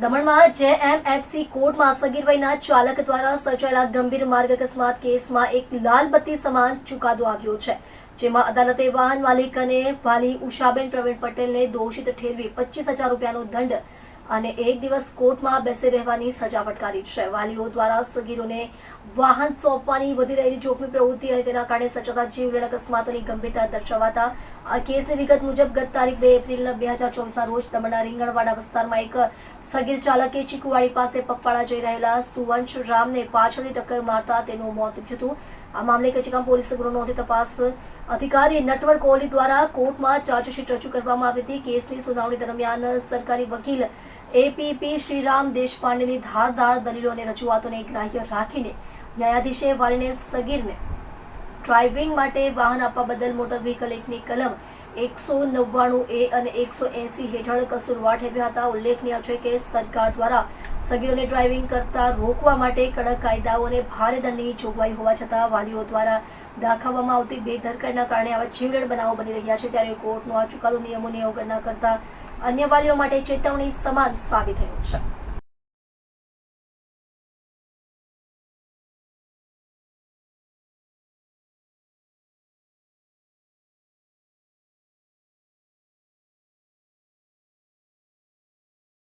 દમણમાં જેએમએફસી કોર્ટમાં સગીર વયના ચાલક દ્વારા સર્જાયેલા ગંભીર માર્ગ અકસ્માત કેસમાં એક લાલ બત્તી સમાન ચુકાદો આવ્યો છે. જેમાં અદાલતે વાહન માલિક અને વાલી ઉષાબેન પ્રવીણ પટેલને દોષિત ઠેરવી પચીસ હજાર રૂપિયાનો દંડ અને એક દિવસ કોર્ટમાં બેસી રહેવાની સજા ફટકારી છે. વાલીઓ દ્વારા સગીરોને વાહન સોંપવાની વધી રહેલી જોખમી પ્રવૃત્તિ અને તેના કારણે સર્જાતા જીવલેણ અકસ્માતોની ગંભીરતા દર્શાવાતા આ કેસની વિગત મુજબ ગત તારીખ બે એપ્રિલ બે હજાર ચોવીસના રોજ દમણના રીંગણવાડા વિસ્તારમાં એક સગીર ચાલકે ચીકુવાડી પાસે પગપાળા જઈ રહેલા સુવંશ રામને પાછળથી ટક્કર મારતા તેનું મોત થયું આ મામલે કચીગામ પોલીસે ગુનો નોંધી તપાસ અધિકારી નટવર કોહલી દ્વારા કોર્ટમાં ચાર્જશીટ રજૂ કરવામાં આવી હતી. કેસની સુનાવણી દરમિયાન સરકારી વકીલ એપીપી શ્રીરામ દેશપાંડેની ધારદાર દલીલો અને રજૂઆતોને ગ્રાહ્ય રાખીને ન્યાયાધીશે વાલીને સગીરને ડ્રાઇવિંગ માટે વાહન આપવા બદલ મોટર વ્હીકલ એક્ટની કલમ એકસો નવ્વાણું એ અને એકસો એસી હેઠળ કસૂરવાર ઠેરવ્યા હતા। ઉલ્લેખનીય છે કે સરકાર દ્વારા સગીરોને ડ્રાઇવિંગ કરતા રોકવા માટે કડક કાયદાઓ અને ભારે દંડની જોગવાઈ હોવા છતાં વાલીઓ દ્વારા દાખવવામાં આવતી બેદરકારીના કારણે આવા જીવલેણ બનાવો બની રહ્યા છે. ત્યારે કોર્ટનો આ ચુકાદો નિયમોની અવગણના કરતા અન્ય વાલીઓ માટે ચેતવણી સમાન સાબિત થયું છે.